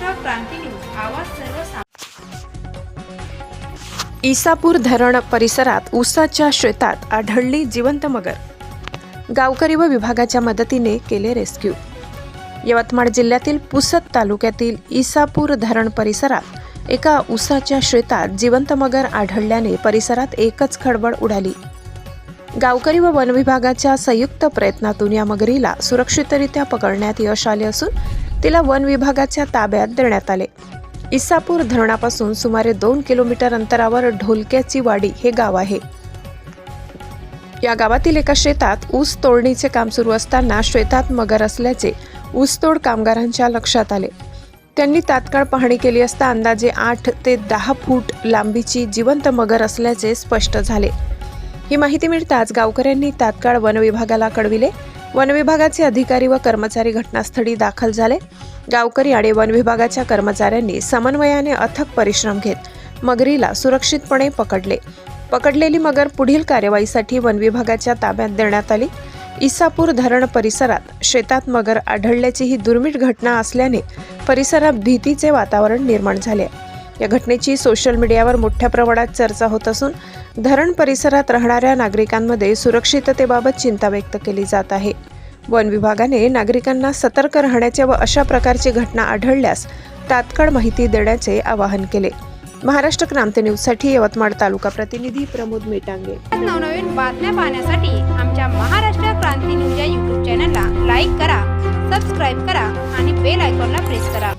क्रांती news. आवाज सर्व इसापूर धरण परिसरात ऊसाच्या शेतात आढळली जिवंत मगर. गावकरी व विभागाच्या मदतीने केले रेस्क्यू. यवतमाळ जिल्ह्यातील पुसद तालुक्यातील इसापूर धरण परिसरात एका ऊसाच्या शेतात जिवंत मगर आढळल्याने परिसरात एकच खळबळ उडाली. गावकरी व वन विभागाच्या संयुक्त प्रयत्नातून या मगरीला सुरक्षितरित्या पकडण्यात यश आले असून तिला वन विभागाच्या ताब्यात देण्यात आले. इसापूर धरणापासून सुमारे दोन किलोमीटर अंतरावर ढोलक्याची वाडी हे गाव आहे. या गावातील एका शेतात ऊस तोडणीचे काम सुरू असताना शेतात मगर असल्याचे ऊसतोड कामगारांच्या लक्षात आले. त्यांनी तात्काळ पाहणी केली असता अंदाजे आठ ते दहा फूट लांबीची जिवंत मगर असल्याचे स्पष्ट झाले. ही माहिती मिळताच गावकऱ्यांनी तात्काळ वन विभागाला कळविले वन विभागाचे अधिकारी व कर्मचारी घटनास्थळी दाखल झाले. गावकरी आणि वन विभागाच्या कर्मचाऱ्यांनी समन्वयाने अथक परिश्रम घेत मगरीला सुरक्षितपणे पकडले. पकडलेली मगर पुढील कार्यवाहीसाठी वन विभागाच्या ताब्यात देण्यात आली. इसापूर धरण परिसरात शेतात मगर आढळल्याची ही दुर्मिळ घटना असल्याने परिसरात भीतीचे वातावरण निर्माण झाले. या घटनेची सोशल मीडियावर मोठ्या प्रमाणात चर्चा होत असून धरण परिसरात राहणाऱ्या नागरिकांमध्ये सुरक्षिततेबाबत चिंता व्यक्त केली जात आहे. वन विभागाने नागरिकांना सतर्क राहण्याचे व अशा प्रकारची घटना आढळल्यास तात्काळ माहिती देण्याचे आवाहन केले. महाराष्ट्र क्रांती न्यूजसाठी यवतमाळ तालुका प्रतिनिधी प्रमोद मेटांगे. नवनवीन बातम्या पाहण्यासाठी आमच्या महाराष्ट्र क्रांती न्यूज या यूट्यूब चॅनलला लाईक करा सबस्क्राईब करा आणि बेल आयकॉनला प्रेस करा.